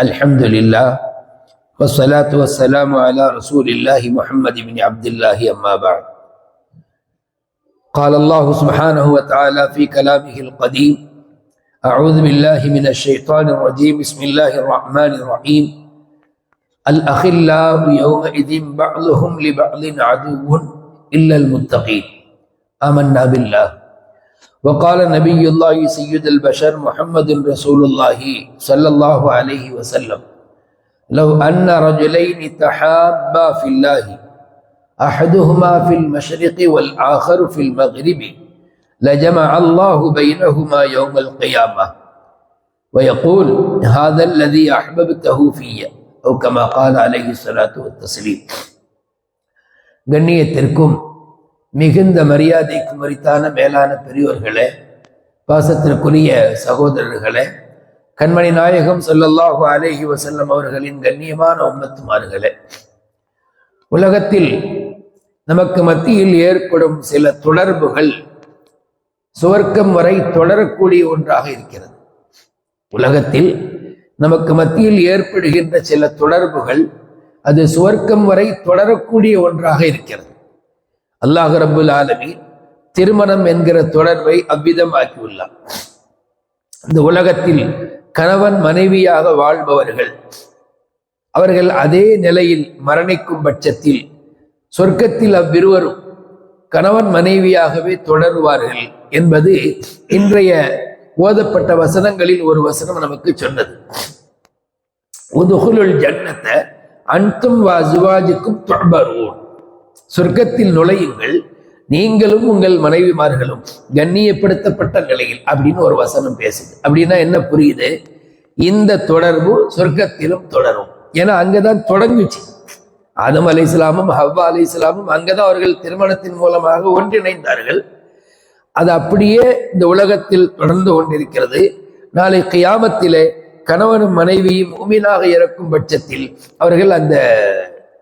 الحمد لله والصلاة والسلام على رسول الله محمد بن عبد الله أما بعد قال الله سبحانه وتعالى في كلامه القديم أعوذ بالله من الشيطان الرجيم بسم الله الرحمن الرحيم الأخلاء يومئذ بعضهم لبعض عدو إلا المتقين. آمنا بالله. وقال نبي الله سيد البشر محمد رسول الله صلى الله عليه وسلم لو أن رجلين تحابا في الله أحدهما في المشرق والآخر في المغرب لجمع الله بينهما يوم القيامة. ويقول هذا الذي أحببته في comma கால சலாத்து தஸ்லீம். கண்ணியத்திற்கும் மிகுந்த மரியாதைக்கும் மறித்தான மேலான பெரியோர்களே பாசத்திற்குரிய சகோதரர்களே கண்மணி நாயகம் சொல்லல்லாஹு அலேஹி வசல்லம் அவர்களின் கண்ணியமான உம்மத்துமார்களே உலகத்தில் நமக்கு மத்தியில் ஏற்படும் சில தொடர்புகள் சுவர்க்கம் வரை தொடரக்கூடிய ஒன்றாக இருக்கிறது. உலகத்தில் நமக்கு மத்தியில் ஏற்படுகின்ற சில தொடர்புகள் அது சுவர்க்கம் வரை தொடரக்கூடிய ஒன்றாக இருக்கிறது. அல்லாஹ் ரபுல் ஆலமி திருமணம் என்கிற தொடர்பை அவ்விதம் ஆக்கியுள்ளார் இந்த உலகத்தில் கணவன் மனைவியாக வாழ்பவர்கள் அவர்கள் அதே நிலையில் மரணிக்கும் பட்சத்தில் சொர்க்கத்தில் அவ்விருவரும் கணவன் மனைவியாகவே தொடருவார்கள் என்பது இன்றைய ஓதப்பட்ட வசனங்களில் ஒரு வசனம் நமக்கு சொன்னது. உதுகுலுள் ஜன்னத்தை அன்தும் வாஜுவாஜுக்கும் தொடர்பருவோம் சொர்க்கத்தில் நுழையுங்கள் நீங்களும் உங்கள் மனைவிமார்களும் கண்ணியப்படுத்தப்பட்ட நிலையில் அப்படின்னு ஒரு வசனம் பேசுது. அப்படின்னா என்ன புரியுது? இந்த தொடர்பு சொர்க்கத்திலும் தொடரும். ஏன்னா அங்கதான் தொடங்குச்சு. ஆதம் அலை இஸ்லாமும் ஹவ்வா அலி இஸ்லாமும் அங்கதான் அவர்கள் திருமணத்தின் மூலமாக ஒன்றிணைந்தார்கள். அது அப்படியே இந்த உலகத்தில் தொடர்ந்து கொண்டிருக்கிறது. நாளை கியாமத்திலே கணவனும் மனைவியும் உமீனாக இறக்கும் பட்சத்தில் அவர்கள் அந்த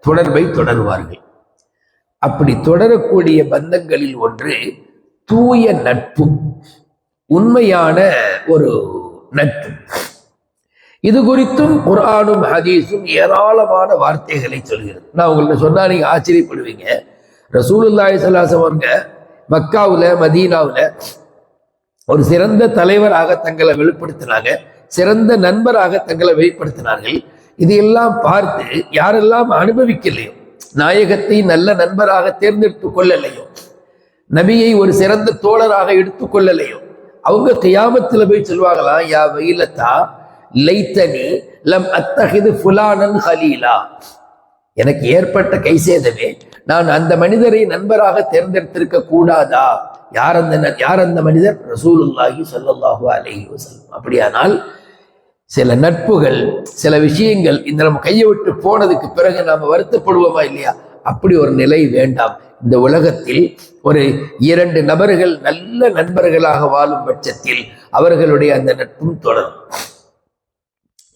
தொடர்பை தொடருவார்கள். அப்படி தொடரக்கூடிய பந்தங்களில் ஒன்று தூய நட்பு உண்மையான ஒரு நட்பு இது குறித்தும் குரானும் ஹதீஸும் ஏராளமான வார்த்தைகளை சொல்கிறது. நான் உங்கள்கிட்ட சொன்னா நீங்க ஆச்சரியப்படுவீங்க. ரசூலுல்லாய் சலாசம் அவங்க மக்காவில் மதீனாவில் ஒரு சிறந்த தலைவராக தங்களை வெளிப்படுத்தினாங்க. சிறந்த நண்பராக தங்களை வெளிப்படுத்தினார்கள். இதையெல்லாம் பார்த்து யாரெல்லாம் அனுபவிக்கலையோ நாயகத்தை நல்ல நண்பராக தேர்ந்தெடுத்து கொள்ளலையோ நபியை ஒரு சிறந்த தோழராக எடுத்துக் கொள்ளலையோ அவங்க கியாமத்தில் போய் சொல்வாங்களாம் யா வெயிலத்தா லைத்தனி லம் அத்தகிது ஃபுலானன் ஹலீலா. எனக்கு ஏற்பட்ட கைசேதமே நான் அந்த மனிதரை நண்பராக தேர்ந்தெடுத்திருக்க கூடாதா? யார் அந்த யார் அந்த மனிதர்? ரசூலுல்லாஹி சொல்லல்லாஹு அலஹி வசல்லம் அப்படியானால் சில நட்புகள் சில விஷயங்கள் இந்த நம்ம கையை விட்டு போனதுக்கு பிறகு நாம வருத்தப்படுவோமா இல்லையா? அப்படி ஒரு நிலை வேண்டாம். இந்த உலகத்தில் ஒரு இரண்டு நபர்கள் நல்ல நண்பர்களாக வாழும் பட்சத்தில் அவர்களுடைய அந்த நட்பும் தொடரும்.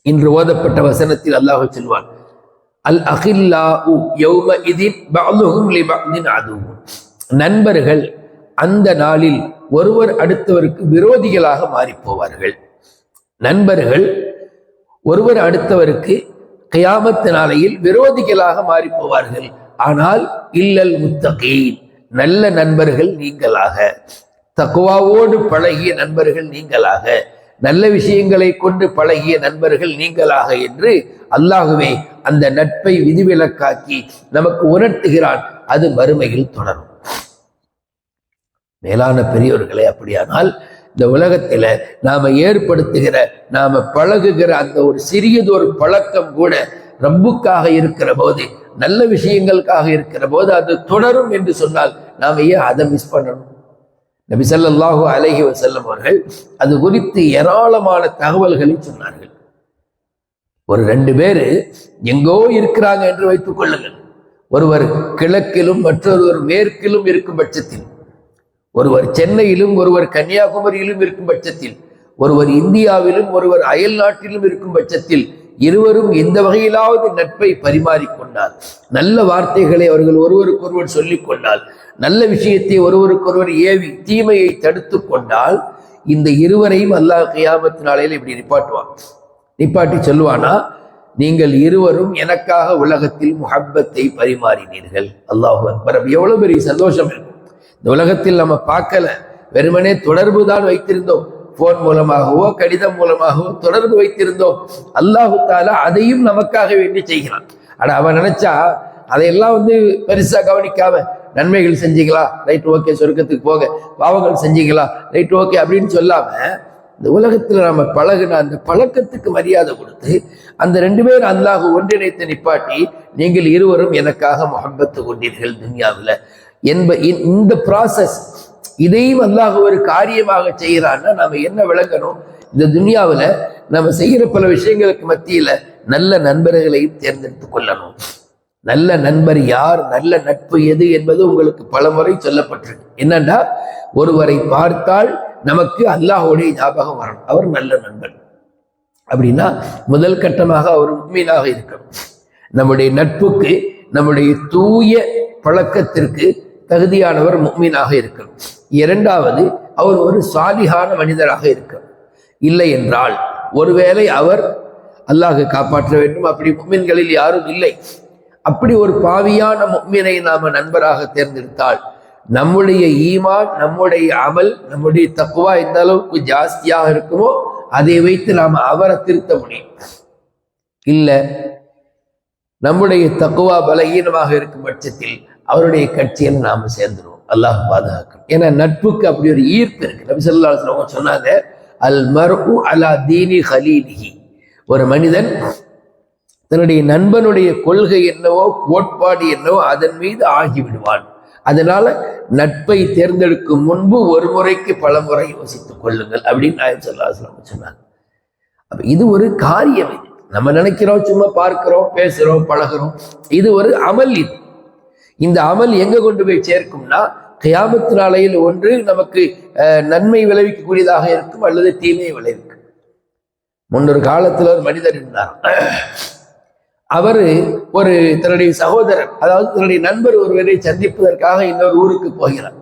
இன்று ஓதப்பட்ட வசனத்தில் அல்லாஹ் சொல்வான் அல் அகில்லா நண்பர்கள் அந்த நாளில் ஒருவர் அடுத்தவருக்கு விரோதிகளாக மாறிப்போவார்கள். நண்பர்கள் ஒருவர் அடுத்தவருக்கு கயாமத்து நாளையில் விரோதிகளாக மாறிப்போவார்கள். ஆனால் இல்லல் முத்தகீன் நல்ல நண்பர்கள் நீங்களாக. தக்குவாவோடு பழகிய நண்பர்கள் நீங்களாக. நல்ல விஷயங்களை கொண்டு பழகிய நண்பர்கள் நீங்களாக என்று அல்லாகவே அந்த நட்பை விதிவிலக்காக்கி நமக்கு உணர்த்துகிறான். அது மறுமையில் தொடரும். மேலான பெரியோர்களே அப்படியானால் இந்த உலகத்துல நாம ஏற்படுத்துகிற நாம பழகுகிற அந்த ஒரு சிறியதொரு பழக்கம் கூட ரப்புக்காக இருக்கிற போது நல்ல விஷயங்களுக்காக இருக்கிற போது அது தொடரும் என்று சொன்னால் நாம ஏன் அதை மிஸ் பண்ணணும்? நபி சல்லாஹூ அலஹி வசல்லம் அவர்கள் அது குறித்து ஏராளமான தகவல்களை சொன்னார்கள். ஒரு ரெண்டு பேரு எங்கோ இருக்கிறாங்க என்று வைத்துக் கொள்ளுங்கள். ஒருவர் கிழக்கிலும் மற்றொருவர் மேற்கிலும் இருக்கும் பட்சத்தில். ஒருவர் சென்னையிலும் ஒருவர் கன்னியாகுமரியிலும் இருக்கும் பட்சத்தில். ஒருவர் இந்தியாவிலும் ஒருவர் அயல் நாட்டிலும் இருக்கும் பட்சத்தில். இருவரும் எந்த வகையிலாவது நட்பை பரிமாறிக்கொண்டால் நல்ல வார்த்தைகளை அவர்கள் ஒருவருக்கொருவர் சொல்லிக்கொண்டால் நல்ல விஷயத்தை ஒருவருக்கொருவர் ஏவி தீமையை தடுத்து கொண்டால் இந்த இருவரையும் அல்லாஹ் கியாமத்து நாளையில் இப்படி நிப்பாட்டுவான். நிப்பாட்டி சொல்லுவானா நீங்கள் இருவரும் எனக்காக உலகத்தில் முஹப்பத்தை பரிமாறினீர்கள். அல்லாஹு அக்பர். எவ்வளவு பெரிய சந்தோஷம் இருக்கும். இந்த உலகத்தில் நம்ம பார்க்கல. வெறுமனே தொடர்பு தான் வைத்திருந்தோம். போன் மூலமாகவோ கடிதம் மூலமாகவோ தொடர்பு வைத்திருந்தோம். அல்லாஹு தாலா அதையும் நமக்காக வேண்டி செய்கிறான். ஆனா அவன் நினைச்சா அதையெல்லாம் வந்து பெருசா கவனிக்காம நன்மைகள் செஞ்சீங்களா ரைட் ஓகே சொர்க்கத்துக்கு போக பாவங்கள் செஞ்சீங்களா ரைட் ஓகே அப்படின்னு சொல்லாம இந்த உலகத்துல நம்ம பழகின அந்த பழக்கத்துக்கு மரியாதை கொடுத்து அந்த ரெண்டு பேர் அல்லாஹ் ஒன்றிணைத்து நிப்பாட்டி நீங்கள் இருவரும் எனக்காக முகம்பத்து கொண்டீர்கள் துன்யாவில். என்ப இந்த ப்ராசஸ் இதையும் அல்லாஹ் ஒரு காரியமாக செய்கிறான்னா நாம என்ன விளங்கணும்? இந்த துன்யாவில் நம்ம செய்கிற பல விஷயங்களுக்கு மத்தியில நல்ல நண்பர்களையும் தேர்ந்தெடுத்து கொள்ளணும். நல்ல நண்பர் யார் நல்ல நட்பு எது என்பது உங்களுக்கு பலமுறை சொல்லப்பட்டிருக்கு. என்னன்னா ஒருவரை பார்த்தால் நமக்கு அல்லாஹுடைய ஞாபகம் வரணும். அவர் நல்ல நண்பர். அப்படின்னா முதல் கட்டமாக அவர் உண்மையாக இருக்கணும். நம்முடைய நட்புக்கு நம்முடைய தூய பழக்கத்திற்கு தகுதியானவர் முக்மீனாக இருக்கணும். இரண்டாவது அவர் ஒரு சாலிகான மனிதராக இருக்கணும். இல்லை என்றால் ஒருவேளை அவர் அல்லாஹ் காப்பாற்ற வேண்டும். அப்படி முக்மீன்களில் யாரும் இல்லை. அப்படி ஒரு பாவியான முக்மீனை நாம நண்பராக தேர்ந்தெடுத்தால் நம்முடைய ஈமான் நம்முடைய அமல் நம்முடைய தக்குவா எந்த அளவுக்கு ஜாஸ்தியாக இருக்குமோ அதை வைத்து நாம அவரை திருத்த முடியும். இல்ல நம்முடைய தக்குவா பலகீனமாக இருக்கும் பட்சத்தில் அவருடைய கட்சியில் நாம சேர்ந்துருவோம். அல்லாஹ் பாதுகாக்கணும் ஏன்னா நட்புக்கு அப்படி ஒரு ஈர்ப்பு இருக்கு. நபி சொல்லா சொன்னாங்க அல் மர்உ அலா தீனி ஹலீலிஹி. ஒரு மனிதன் தன்னுடைய நண்பனுடைய கொள்கை என்னவோ கோட்பாடு என்னவோ அதன் மீது ஆகிவிடுவான். அதனால நட்பை தேர்ந்தெடுக்கும் முன்பு ஒரு முறைக்கு பல முறை யோசித்துக் கொள்ளுங்கள் அப்படின்னு நாயம் சொல்லாஸ்லாம் சொன்னாங்க. அப்ப இது ஒரு காரியம். இது நம்ம நினைக்கிறோம் சும்மா பார்க்கிறோம் பேசுறோம் பழகுறோம். இது ஒரு அமல் இது. இந்த அமல் எங்க கொண்டு போய் சேர்க்கும்னா கியாமத்து நாளையில் ஒன்று நமக்கு நன்மை விளைவிக்கக்கூடியதாக இருக்கும் அல்லது தீமையை விளைவிக்கும். முன்னொரு காலத்தில் ஒரு மனிதர் இருந்தார். அவர் ஒரு தன்னுடைய சகோதரர் அதாவது தன்னுடைய நண்பர் ஒருவரை சந்திப்பதற்காக இன்னொரு ஊருக்கு போகிறார்.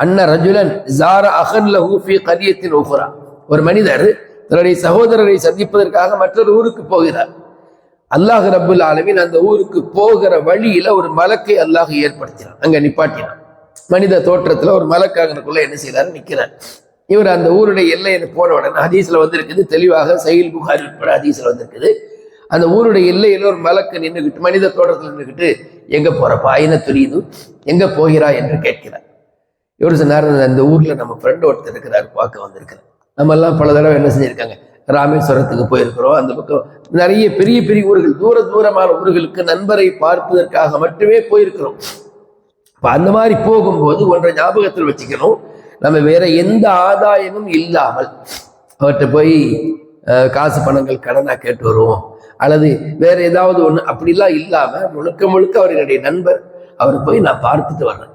அண்ண ரஜுலன் ஜார அகன் லஹூஃபி கரியத்தின் உஹ்ரா. ஒரு மனிதர் தன்னுடைய சகோதரரை சந்திப்பதற்காக மற்றொரு ஊருக்கு போகிறார். அல்லாஹ் ரபுல் ஆலமின் அந்த ஊருக்கு போகிற வழியில ஒரு மலக்கை அல்லாஹ் ஏற்படுத்தினான். அங்க நிப்பாட்டினான். மனித தோற்றத்துல ஒரு மலக்காகனுக்குள்ள என்ன செய்தார்? நிக்கிறார். இவர் அந்த ஊருடைய எல்லையில போன உடனே ஹதீஸ்ல வந்திருக்குது. தெளிவாக சயில் புகார் உட்பட ஹதீஸ்ல வந்திருக்குது. அந்த ஊருடைய எல்லையில ஒரு மலக்கு நின்றுகிட்டு மனித தோட்டத்தில் நின்றுகிட்டு எங்க போறப்பா? என்ன துரியுது எங்க போகிறா? என்று கேட்கிறார். இவர் சொன்னார் அந்த ஊர்ல நம்ம ஃப்ரெண்ட் ஒருத்தர் இருக்கிறார் பார்க்க வந்திருக்கிறார். நம்ம எல்லாம் பல தடவை என்ன செஞ்சிருக்காங்க? ராமேஸ்வரத்துக்கு போயிருக்கிறோம். அந்த பக்கம் நிறைய பெரிய பெரிய ஊர்கள் தூர தூரமான ஊர்களுக்கு நண்பரை பார்ப்பதற்காக மட்டுமே போயிருக்கிறோம். இப்போ அந்த மாதிரி போகும்போது ஒன்றை ஞாபகத்தில் வச்சுக்கணும். நம்ம வேற எந்த ஆதாயமும் இல்லாமல் அவர்கிட்ட போய் காசு பணங்கள் கடனா கேட்டு வருவோம். அல்லது வேற ஏதாவது ஒண்ணு அப்படிலாம் இல்லாம முழுக்க முழுக்க அவர்களுடைய நண்பர் அவர் போய் நான் பார்த்துட்டு வர்றேன்.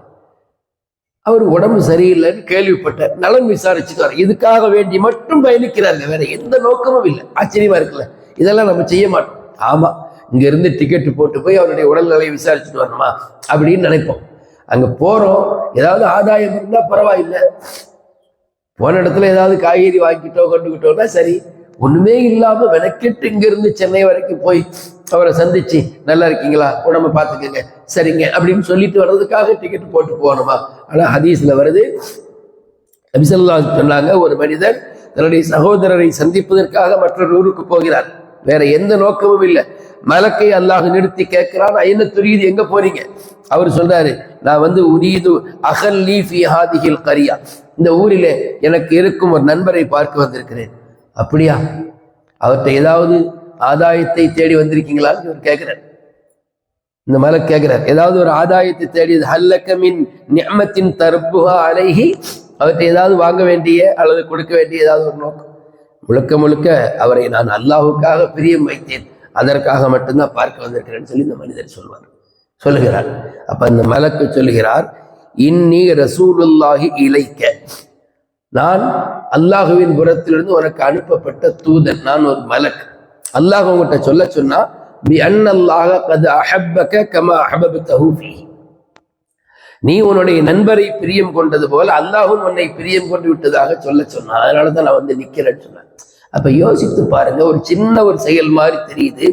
அவர் உடம்பு சரியில்லைன்னு கேள்விப்பட்டார். நலன் விசாரிச்சுட்டு வர இதுக்காக வேண்டி மட்டும் பயணிக்கிறாங்க வேற எந்த நோக்கமும் இல்லை. ஆச்சரியமா இருக்குல்ல? இதெல்லாம் நம்ம செய்ய மாட்டோம். ஆமா இங்க இருந்து டிக்கெட் போட்டு போய் அவருடைய உடல்நிலையை விசாரிச்சுட்டு வரணுமா? அப்படின்னு நினைப்போம். அங்க போறோம். ஏதாவது ஆதாயம் இருந்தா பரவாயில்லை. போன இடத்துல ஏதாவது காய்கறி வாங்கிட்டோ கொண்டுகிட்டோம்னா சரி. ஒண்ணுமே இல்லாம மெனக்கெட்டு இங்கிருந்து சென்னை வரைக்கும் போய் அவரை சந்திச்சு நல்லா இருக்கீங்களா? உடம்ப பார்த்துக்கங்க சரிங்க. அப்படின்னு சொல்லிட்டு வர்றதுக்காக டிக்கெட் போட்டு போகணுமா? ஆனா ஹதீஸ்ல வருது அபிசல்லா சொன்னாங்க ஒரு மனிதர் தன்னுடைய சகோதரரை சந்திப்பதற்காக மற்றொரு ஊருக்கு போகிறார் வேற எந்த நோக்கமும் இல்லை. மலக்கை அல்லாஹ் நிறுத்தி கேட்கிறான். என்ன துரியுது? எங்க போறீங்க? அவர் சொல்றாரு நான் வந்து உரியது அகல் லீஃபி ஹாதிகில் கரியா. இந்த ஊரிலே எனக்கு இருக்கும் ஒரு நண்பரை பார்க்க வந்திருக்கிறேன். அப்படியா? அவர்கிட்ட ஏதாவது ஆதாயத்தை தேடி வந்திருக்கீங்களான்னு இவர் கேட்கிறார். இந்த மலை கேட்கிறார். ஏதாவது ஒரு ஆதாயத்தை தேடி ஹல்லக்கமின் நியமத்தின் தர்புகா அலைகி அவற்றை ஏதாவது வாங்க வேண்டிய அல்லது கொடுக்க வேண்டிய ஏதாவது ஒரு நோக்கம். முழுக்க முழுக்க அவரை நான் அல்லாஹுக்காக பிரியம் வைத்தேன். அதற்காக மட்டும்தான் பார்க்க வந்திருக்கிறேன்னு சொல்லி இந்த மனிதர் சொல்வார். சொல்லுகிறார். அப்ப அந்த மலக்கு சொல்லுகிறார் இன்னி ரசூலுல்லாஹி இலைக்க. நான் அல்லாஹுவின் புறத்திலிருந்து உனக்கு அனுப்பப்பட்ட தூதன் நான் ஒரு மலக். அல்லாஹ் உங்ககிட்ட சொல்ல சொன்னா பி அன்னல்லாஹ கது அஹப்பக நீ உன்னுடைய நண்பரை பிரியம் கொண்டது போல அல்லாஹும் உன்னை பிரியம் கொண்டு விட்டதாக சொல்ல சொன்னான். அதனால தான் நான் வந்து நிக்கிறேன்னு சொன்னேன். அப்ப யோசித்து பாருங்க ஒரு சின்ன ஒரு செயல் மாதிரி தெரியுது.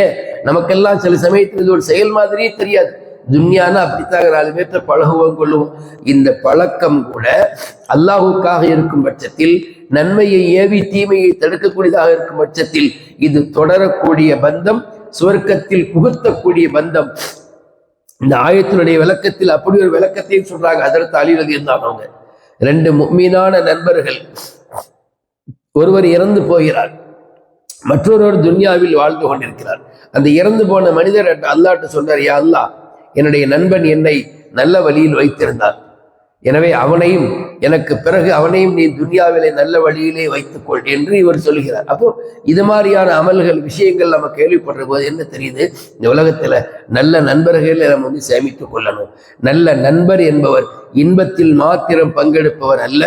ஏன்? நமக்கெல்லாம் சில சமயத்தில் இது ஒரு செயல் மாதிரியே தெரியாது. துன்யானா அப்படித்தாக நாலு பேர்த்த பழகுவோம் கொள்ளுவோம். இந்த பழக்கம் கூட அல்லாஹுக்காக இருக்கும் பட்சத்தில் நன்மையை ஏவி தீமையை தடுக்கக்கூடியதாக இருக்கும் பட்சத்தில் இது தொடரக்கூடிய பந்தம் சுவர்க்கத்தில் புகுத்தக்கூடிய பந்தம். இந்த ஆயத்தினுடைய விளக்கத்தில் அப்படி ஒரு விளக்கத்தையும் சொல்றாங்க அதற்கு அழிவது இருந்தாங்க அவங்க ரெண்டு மீனான நண்பர்கள் ஒருவர் இறந்து போகிறார் மற்றொருவர் துன்யாவில் வாழ்ந்து கொண்டிருக்கிறார். அந்த இறந்து போன மனிதர் அல்லாட்டு சொன்னார் யா அல்லாஹ் என்னுடைய நண்பன் என்னை நல்ல வழியில் வைத்திருந்தார். எனவே அவனையும் எனக்கு பிறகு அவனையும் நீ துன்யாவிலே நல்ல வழியிலே வைத்துக்கொள் என்று இவர் சொல்கிறார். அப்போ இது மாதிரியான அமல்கள் விஷயங்கள் நம்ம கேள்விப்படுற போது என்ன தெரியுது? இந்த உலகத்துல நல்ல நண்பர்களை நம்ம வந்து சேமித்துக் கொள்ளணும். நல்ல நண்பர் என்பவர் இன்பத்தில் மாத்திரம் பங்கெடுப்பவர் அல்ல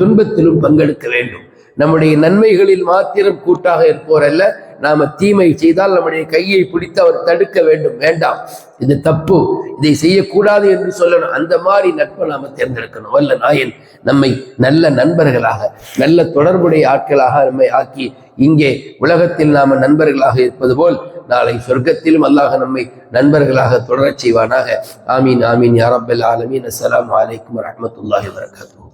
துன்பத்திலும் பங்கெடுக்க வேண்டும். நம்முடைய நன்மைகளில் மாத்திரம் கூட்டாக இருப்போர் அல்ல. நாம தீமை செய்தால் நம்முடைய கையை பிடித்து அவர் தடுக்க வேண்டும். வேண்டாம். இது தப்பு. இதை செய்யக்கூடாது என்று சொல்லணும். அந்த மாதிரி நட்பை நாம தேர்ந்தெடுக்கணும். வல்ல நாயன் நம்மை நல்ல நண்பர்களாக நல்ல தொடர்புடைய ஆட்களாக நம்மை ஆக்கி இங்கே உலகத்தில் நாம நண்பர்களாக இருப்பது போல் நாளை சொர்க்கத்திலும் அல்லாஹ் நம்மை நண்பர்களாக தொடரச் செய்வானாக. ஆமீன் ஆமீன் யாரப்பல் ஆலமீன். அஸ்லாம் வலைக்கம் வரமத்துல்லாஹி வரகாத்துஹு